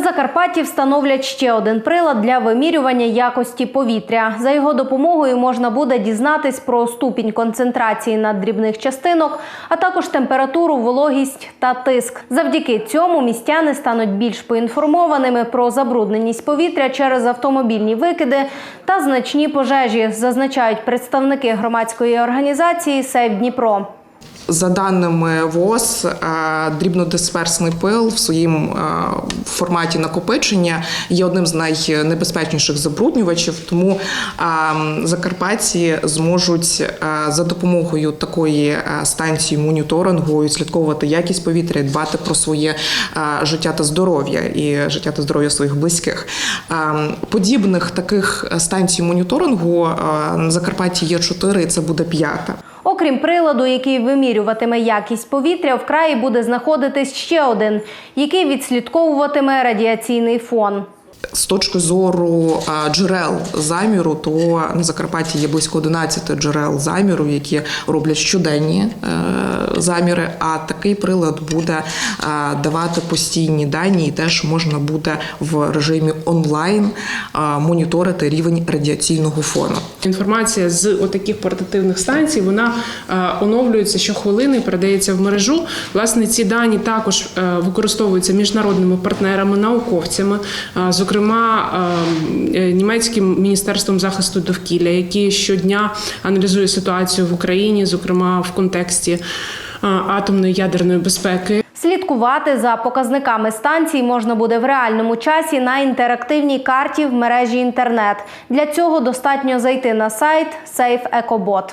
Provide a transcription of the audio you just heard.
На Закарпатті встановлять ще один прилад для вимірювання якості повітря. За його допомогою можна буде дізнатись про ступінь концентрації наддрібних частинок, а також температуру, вологість та тиск. Завдяки цьому містяни стануть більш поінформованими про забрудненість повітря через автомобільні викиди та значні пожежі, зазначають представники громадської організації Сейв Дніпро. За даними ВОЗ, е, дрібнодисперсний пил в своїм е, форматі накопичення є одним з найнебезпечніших забруднювачів. Тому е, закарпатці зможуть за допомогою такої станції моніторингу слідковувати якість повітря, дбати про своє життя та здоров'я і життя та здоров'я своїх близьких. Подібних таких станцій моніторингу на Закарпатті є чотири, і це буде п'ята. Окрім приладу, який вимірюватиме якість повітря, в краї буде знаходитись ще один, який відслідковуватиме радіаційний фон. З точки зору джерел заміру, то на Закарпатті є близько 11 джерел заміру, які роблять щоденні е, заміри. А такий прилад буде давати постійні дані, і теж можна буде в режимі онлайн моніторити рівень радіаційного фону. Інформація з отаких портативних станцій вона оновлюється щохвилини, передається в мережу. Власне, ці дані також е, використовуються міжнародними партнерами, науковцями, е, зокрема е, е, німецьким міністерством захисту довкілля, які щодня аналізує ситуацію в Україні, зокрема в контексті е, атомної ядерної безпеки. Слідкувати за показниками станцій можна буде в реальному часі на інтерактивній карті в мережі інтернет. Для цього достатньо зайти на сайт SafeEcobot.